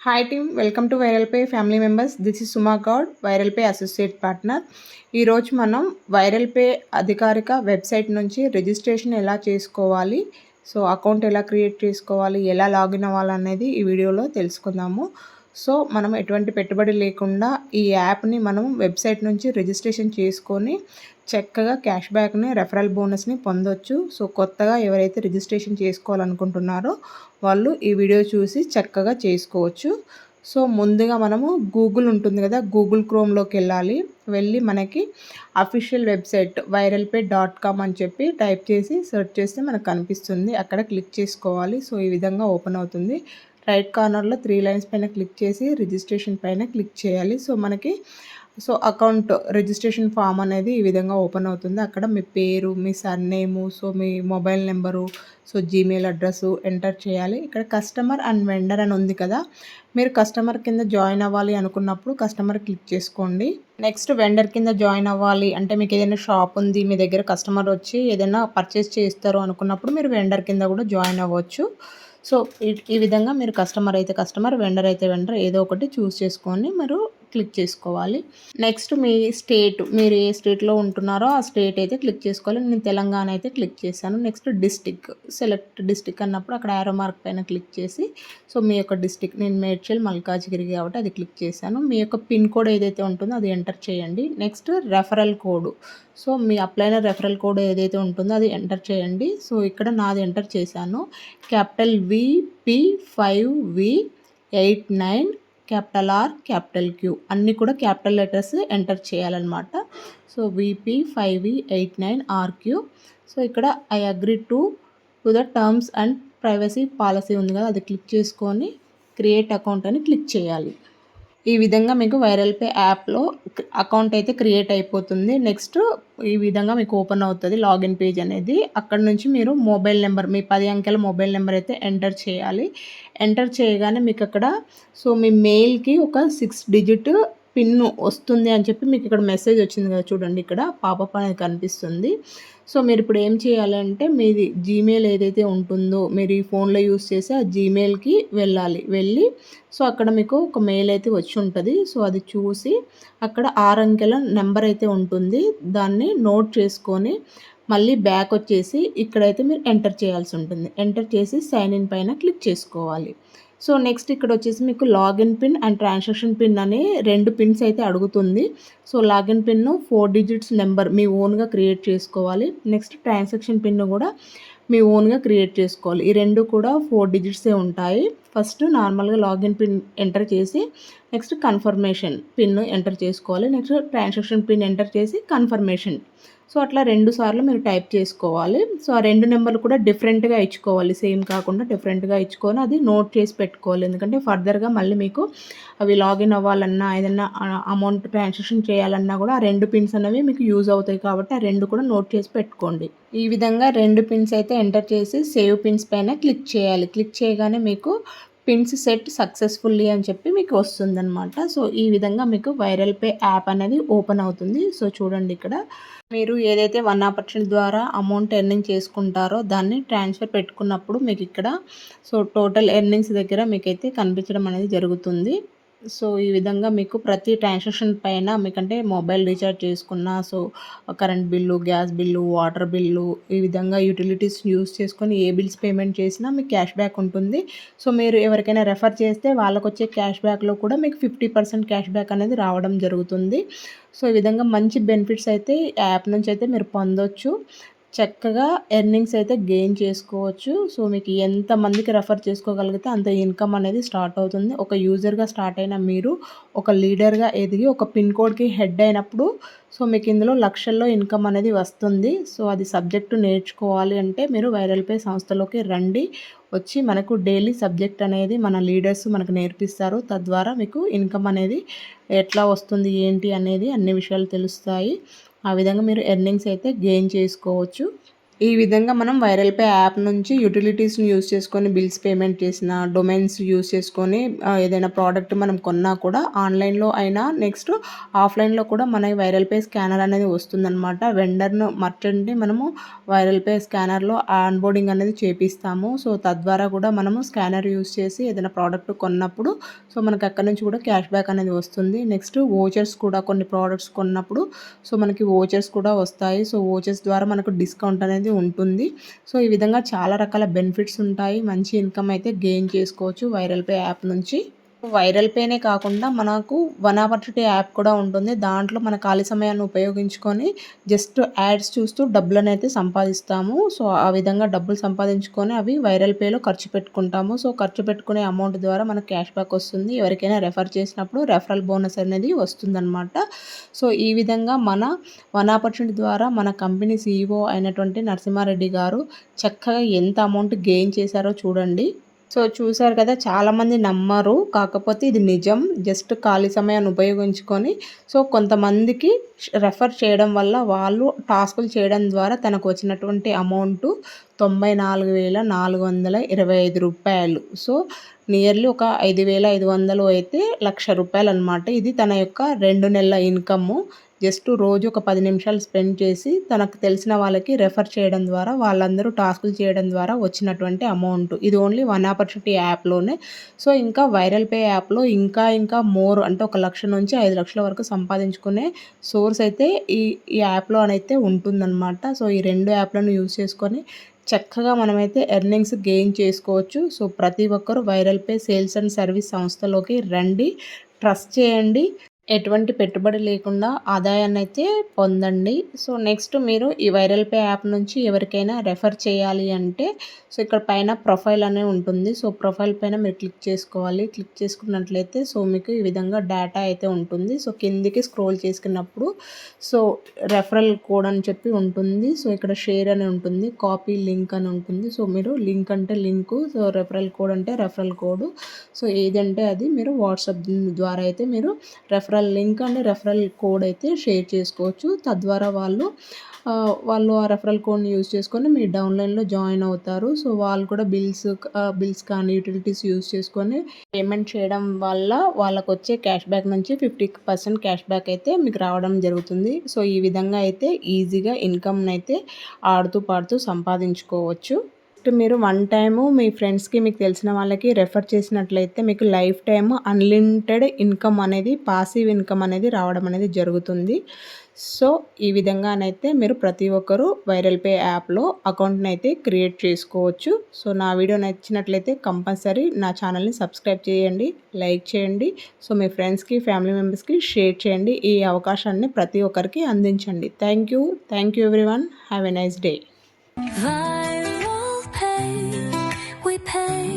Hi team welcome to Viral Pay family members this is Suma Goud Viral Pay associate partner ఈరోజు మనం viral pay అధికారిక website నుంచి registration ఎలా చేసుకోవాలి so account ఎలా create చేసుకోవాలి ఎలా లాగిన్ అవ్వాలనేది ఈ వీడియోలో తెలుసుకుందాము. సో మనం ఎటువంటి పెట్టుబడి లేకుండా ఈ యాప్ని మనం వెబ్సైట్ నుంచి రిజిస్ట్రేషన్ చేసుకొని చక్కగా క్యాష్ బ్యాక్ని రెఫరల్ బోనస్ని పొందొచ్చు. సో కొత్తగా ఎవరైతే రిజిస్ట్రేషన్ చేసుకోవాలనుకుంటున్నారో వాళ్ళు ఈ వీడియో చూసి చక్కగా చేసుకోవచ్చు. సో ముందుగా మనము గూగుల్ ఉంటుంది కదా గూగుల్ క్రోమ్లోకి వెళ్ళాలి. వెళ్ళి మనకి official website Viral Pay dot com అని చెప్పి టైప్ చేసి సెర్చ్ చేస్తే మనకు కనిపిస్తుంది. అక్కడ క్లిక్ చేసుకోవాలి. సో ఈ విధంగా ఓపెన్ అవుతుంది. రైట్ కార్నర్లో త్రీ లైన్స్ పైన క్లిక్ చేసి రిజిస్ట్రేషన్ పైన క్లిక్ చేయాలి. సో మనకి సో అకౌంట్ రిజిస్ట్రేషన్ ఫామ్ అనేది ఈ విధంగా ఓపెన్ అవుతుంది. అక్కడ మీ పేరు మీ సర్నేము సో మీ mobile number so Gmail address enter చేయాలి. ఇక్కడ కస్టమర్ అండ్ వెండర్ అని ఉంది కదా మీరు కస్టమర్ కింద జాయిన్ అవ్వాలి అనుకున్నప్పుడు కస్టమర్ క్లిక్ చేసుకోండి. నెక్స్ట్ వెండర్ కింద జాయిన్ అవ్వాలి అంటే మీకు ఏదైనా షాప్ ఉంది మీ దగ్గర కస్టమర్ వచ్చి ఏదైనా పర్చేస్ చేస్తారు అనుకున్నప్పుడు మీరు వెండర్ కింద కూడా జాయిన్ అవ్వచ్చు. సో ఈ విధంగా మీరు కస్టమర్ అయితే కస్టమర్ వెండర్ అయితే వెండర్ ఏదో ఒకటి చూస్ చేసుకొని మీరు క్లిక్ చేసుకోవాలి. నెక్స్ట్ మీ స్టేట్ మీరు ఏ స్టేట్లో ఉంటున్నారో ఆ స్టేట్ అయితే క్లిక్ చేసుకోవాలి. నేను తెలంగాణ అయితే క్లిక్ చేశాను. నెక్స్ట్ డిస్టిక్ సెలెక్ట్ డిస్టిక్ అన్నప్పుడు అక్కడ యారో మార్క్ పైన క్లిక్ చేసి సో మీ యొక్క డిస్టిక్ నేను మేడ్చల్ మల్కాజ్గిరి కాబట్టి అది క్లిక్ చేశాను. మీ యొక్క పిన్ కోడ్ ఏదైతే ఉంటుందో అది ఎంటర్ చేయండి. నెక్స్ట్ రెఫరల్ కోడ్ సో మీ అప్లైన రెఫరల్ కోడ్ ఏదైతే ఉంటుందో అది ఎంటర్ చేయండి. సో ఇక్కడ నాది ఎంటర్ చేశాను. Capital VP five V eight nine capital R capital Q అన్నీ కూడా క్యాపిటల్ లెటర్స్ ఎంటర్ చేయాలన్నమాట. So VP five V eight nine RQ so ఇక్కడ I agree to to the terms and privacy policy ఉంది కదా అది click చేసుకొని create account అని click చేయాలి. ఈ విధంగా మీకు వైరల్ పే యాప్లో అకౌంట్ అయితే క్రియేట్ అయిపోతుంది. నెక్స్ట్ ఈ విధంగా మీకు ఓపెన్ అవుతుంది లాగిన్ పేజ్ అనేది. అక్కడ నుంచి మీరు మొబైల్ నెంబర్ మీ పది అంకెల మొబైల్ నెంబర్ అయితే ఎంటర్ చేయాలి. ఎంటర్ చేయగానే మీకు అక్కడ సో మీ మెయిల్కి ఒక సిక్స్ డిజిట్ పిన్ వస్తుంది అని చెప్పి మీకు ఇక్కడ మెసేజ్ వచ్చింది కదా చూడండి ఇక్కడ. పాపప్ అనేది కనిపిస్తుంది. సో మీరు ఇప్పుడు ఏం చేయాలంటే మీది జీమెయిల్ ఏదైతే ఉంటుందో మీరు ఈ ఫోన్లో యూస్ చేసి ఆ జీమెయిల్కి వెళ్ళాలి. వెళ్ళి సో అక్కడ మీకు ఒక మెయిల్ అయితే వచ్చి ఉంటుంది. సో అది చూసి అక్కడ ఆరు అంకెల నెంబర్ అయితే ఉంటుంది. దాన్ని నోట్ చేసుకొని మళ్ళీ బ్యాక్ వచ్చేసి ఇక్కడైతే మీరు ఎంటర్ చేయాల్సి ఉంటుంది. ఎంటర్ చేసి సైన్ ఇన్ పైన క్లిక్ చేసుకోవాలి. సో నెక్స్ట్ ఇక్కడ వచ్చేసి మీకు login pin and transaction pin అనే రెండు పిన్స్ అయితే అడుగుతుంది. So login pin four digits number మీ ఓన్గా క్రియేట్ చేసుకోవాలి. నెక్స్ట్ ట్రాన్సాక్షన్ పిన్ కూడా మీ ఓన్గా క్రియేట్ చేసుకోవాలి. ఈ రెండు కూడా ఫోర్ డిజిట్సే ఉంటాయి. ఫస్ట్ నార్మల్గా లాగిన్ పిన్ ఎంటర్ చేసి నెక్స్ట్ కన్ఫర్మేషన్ పిన్ ఎంటర్ చేసుకోవాలి. నెక్స్ట్ ట్రాన్సాక్షన్ పిన్ ఎంటర్ చేసి కన్ఫర్మేషన్ సో అట్లా రెండు సార్లు మీరు టైప్ చేసుకోవాలి. సో ఆ రెండు నెంబర్లు కూడా డిఫరెంట్గా ఇచ్చుకోవాలి. సేమ్ కాకుండా డిఫరెంట్గా ఇచ్చుకొని అది నోట్ చేసి పెట్టుకోవాలి. ఎందుకంటే ఫర్దర్గా మళ్ళీ మీకు అవి లాగిన్ అవ్వాలన్నా ఏదైనా అమౌంట్ ట్రాన్సాక్షన్ చేయాలన్నా కూడా ఆ రెండు పిన్స్ అనేవి మీకు యూజ్ అవుతాయి కాబట్టి ఆ రెండు కూడా నోట్ చేసి పెట్టుకోండి. ఈ విధంగా రెండు పిన్స్ అయితే ఎంటర్ చేసి సేవ్ పిన్స్ పైన క్లిక్ చేయాలి. క్లిక్ చేయగానే మీకు పిన్స్ సెట్ సక్సెస్ఫుల్లీ అని చెప్పి మీకు వస్తుందన్నమాట. సో ఈ విధంగా మీకు వైరల్ పే యాప్ అనేది ఓపెన్ అవుతుంది. సో చూడండి ఇక్కడ. మీరు ఏదైతే వన్ ఆపర్చునిటీ ద్వారా అమౌంట్ ఎర్నింగ్ చేసుకుంటారో దాన్ని ట్రాన్స్ఫర్ పెట్టుకున్నప్పుడు మీకు ఇక్కడ సో టోటల్ ఎర్నింగ్స్ దగ్గర మీకైతే కనిపించడం అనేది జరుగుతుంది. సో ఈ విధంగా మీకు ప్రతి ట్రాన్సాక్షన్ పైన మీకంటే మొబైల్ రీఛార్జ్ చేసుకున్న so current bill gas bill water bill ఈ విధంగా యూటిలిటీస్ యూస్ చేసుకొని ఏ బిల్స్ పేమెంట్ చేసినా మీకు క్యాష్ బ్యాక్ ఉంటుంది. సో మీరు ఎవరికైనా రెఫర్ చేస్తే వాళ్ళకు వచ్చే క్యాష్ బ్యాక్లో కూడా మీకు ఫిఫ్టీ పర్సెంట్ క్యాష్ బ్యాక్ అనేది రావడం జరుగుతుంది. సో ఈ విధంగా మంచి బెనిఫిట్స్ అయితే యాప్ నుంచి అయితే మీరు పొందొచ్చు. చక్కగా ఎర్నింగ్స్ అయితే గెయిన్ చేసుకోవచ్చు. సో మీకు ఎంతమందికి రెఫర్ చేసుకోగలిగితే అంత ఇన్కమ్ అనేది స్టార్ట్ అవుతుంది. ఒక యూజర్గా స్టార్ట్ అయిన మీరు ఒక లీడర్గా ఎదిగి ఒక పిన్ కోడ్కి హెడ్ అయినప్పుడు సో మీకు ఇందులో లక్షల్లో ఇన్కమ్ అనేది వస్తుంది. సో అది సబ్జెక్టు నేర్చుకోవాలి అంటే మీరు వైరల్ పే సంస్థలోకి రండి. వచ్చి మనకు డైలీ సబ్జెక్ట్ అనేది మన లీడర్స్ మనకు నేర్పిస్తారు. తద్వారా మీకు ఇన్కమ్ అనేది ఎట్లా వస్తుంది ఏంటి అనేది అన్ని విషయాలు తెలుస్తాయి. ఆ విధంగా మీరు ఎర్నింగ్స్ అయితే గెయిన్ చేసుకోవచ్చు. ఈ విధంగా మనం వైరల్ పే యాప్ నుంచి యూటిలిటీస్ని యూస్ చేసుకొని బిల్స్ పేమెంట్ చేసిన డొమైన్స్ యూస్ చేసుకొని ఏదైనా ప్రోడక్ట్ మనం కొన్నా కూడా ఆన్లైన్లో అయినా నెక్స్ట్ ఆఫ్లైన్లో కూడా మన వైరల్ పే స్కానర్ అనేది వస్తుందన్నమాట. వెండర్ను మర్చెంట్ని మనము వైరల్ పే స్కానర్లో ఆన్బోర్డింగ్ అనేది చేపిస్తాము. సో తద్వారా కూడా మనము స్కానర్ యూస్ చేసి ఏదైనా ప్రోడక్ట్ కొన్నప్పుడు సో మనకు అక్కడ నుంచి కూడా క్యాష్ బ్యాక్ అనేది వస్తుంది. నెక్స్ట్ ఓచర్స్ కూడా కొన్ని ప్రోడక్ట్స్ కొన్నప్పుడు సో మనకి ఓచర్స్ కూడా వస్తాయి. సో ఓచర్స్ ద్వారా మనకు డిస్కౌంట్ అనేది అనేది ఉంటుంది. సో ఈ విధంగా చాలా రకాల బెనిఫిట్స్ ఉంటాయి. మంచి ఇన్కమ్ అయితే గెయిన్ చేసుకోవచ్చు వైరల్ పే యాప్ నుంచి. వైరల్ పేనే కాకుండా మనకు వన్ ఆపర్చునిటీ యాప్ కూడా ఉంటుంది. దాంట్లో మన ఖాళీ సమయాన్ని ఉపయోగించుకొని జస్ట్ యాడ్స్ చూస్తూ డబ్బులను అయితే సంపాదిస్తాము. సో ఆ విధంగా డబ్బులు సంపాదించుకొని అవి వైరల్ పేలో ఖర్చు పెట్టుకుంటాము. సో ఖర్చు పెట్టుకునే అమౌంట్ ద్వారా మనకు క్యాష్ బ్యాక్ వస్తుంది. ఎవరికైనా రెఫర్ చేసినప్పుడు రెఫరల్ బోనస్ అనేది వస్తుందన్నమాట. సో ఈ విధంగా మన వన్ ఆపర్చునిటీ ద్వారా మన కంపెనీ సీఈఓ అయినటువంటి నరసింహారెడ్డి గారు చక్కగా ఎంత అమౌంట్ గెయిన్ చేశారో చూడండి. సో చూసారు కదా చాలామంది నమ్మరు. కాకపోతే ఇది నిజం. జస్ట్ ఖాళీ సమయాన్ని ఉపయోగించుకొని సో కొంతమందికి రెఫర్ చేయడం వల్ల వాళ్ళు టాస్కులు చేయడం ద్వారా తనకు వచ్చినటువంటి అమౌంట్ తొంభై నాలుగు వేల నాలుగు వందల ఇరవై ఐదు రూపాయలు. సో నియర్లీ ఒక ఐదు వేల ఐదు వందలు అయితే లక్ష రూపాయలు అనమాట ఇది తన యొక్క రెండు నెలల ఇన్కమ్. జస్ట్ రోజు ఒక పది నిమిషాలు స్పెండ్ చేసి తనకు తెలిసిన వాళ్ళకి రెఫర్ చేయడం ద్వారా వాళ్ళందరూ టాస్కులు చేయడం ద్వారా వచ్చినటువంటి అమౌంట్. ఇది ఓన్లీ వన్ ఆపర్చునిటీ యాప్లోనే. సో ఇంకా వైరల్ పే యాప్లో ఇంకా ఇంకా మోర్ అంటే ఒక లక్ష నుంచి ఐదు లక్షల వరకు సంపాదించుకునే సోర్స్ అయితే ఈ ఈ యాప్లో అయితే ఉంటుందన్నమాట. సో ఈ రెండు యాప్లను యూజ్ చేసుకొని చక్కగా మనమైతే ఎర్నింగ్స్ గెయిన్ చేసుకోవచ్చు. సో ప్రతి ఒక్కరు Viral Pay sales and service సంస్థలోకి రండి. ట్రస్ట్ చేయండి. ఎటువంటి పెట్టుబడి లేకుండా ఆదాయాన్ని అయితే పొందండి. సో నెక్స్ట్ మీరు ఈ వైరల్ పే యాప్ నుంచి ఎవరికైనా రెఫర్ చేయాలి అంటే సో ఇక్కడ పైన ప్రొఫైల్ అనే ఉంటుంది. సో ప్రొఫైల్ పైన మీరు క్లిక్ చేసుకోవాలి. క్లిక్ చేసుకున్నట్లయితే సో మీకు ఈ విధంగా డేటా అయితే ఉంటుంది. సో కిందికి స్క్రోల్ చేసుకున్నప్పుడు సో రెఫరల్ కోడ్ అని చెప్పి ఉంటుంది. సో ఇక్కడ షేర్ అని ఉంటుంది. కాపీ లింక్ అని ఉంటుంది. సో మీరు లింక్ అంటే లింకు సో రెఫరల్ కోడ్ అంటే రెఫరల్ కోడ్. సో ఏదంటే అది మీరు వాట్సాప్ ద్వారా అయితే మీరు referral referral link and referral code అయితే షేర్ చేసుకోవచ్చు. తద్వారా వాళ్ళు వాళ్ళు ఆ రెఫరల్ కోడ్ని యూజ్ చేసుకొని మీ డౌన్లైన్లో జాయిన్ అవుతారు. సో వాళ్ళు కూడా బిల్స్ బిల్స్ కానీ యూటిలిటీస్ యూజ్ చేసుకొని పేమెంట్ చేయడం వల్ల వాళ్ళకు వచ్చే క్యాష్ బ్యాక్ నుంచి ఫిఫ్టీ పర్సెంట్ క్యాష్ బ్యాక్ అయితే మీకు రావడం జరుగుతుంది. సో ఈ విధంగా అయితే ఈజీగా ఇన్కమ్ని అయితే ఆడుతూ పాడుతూ సంపాదించుకోవచ్చు. మీరు వన్ టైము మీ ఫ్రెండ్స్కి మీకు తెలిసిన వాళ్ళకి రెఫర్ చేసినట్లయితే మీకు లైఫ్ టైము అన్లిమిటెడ్ ఇన్కమ్ అనేది పాసివ్ ఇన్కమ్ అనేది రావడం అనేది జరుగుతుంది. సో ఈ విధంగానైతే మీరు ప్రతి ఒక్కరూ వైరల్ పే యాప్లో అకౌంట్ని అయితే క్రియేట్ చేసుకోవచ్చు. సో నా వీడియో నచ్చినట్లయితే కంపల్సరీ నా ఛానల్ని సబ్స్క్రైబ్ చేయండి లైక్ చేయండి. సో మీ ఫ్రెండ్స్కి ఫ్యామిలీ మెంబర్స్కి షేర్ చేయండి. ఈ అవకాశాన్ని ప్రతి ఒక్కరికి అందించండి. Thank you thank you everyone have a nice day pay.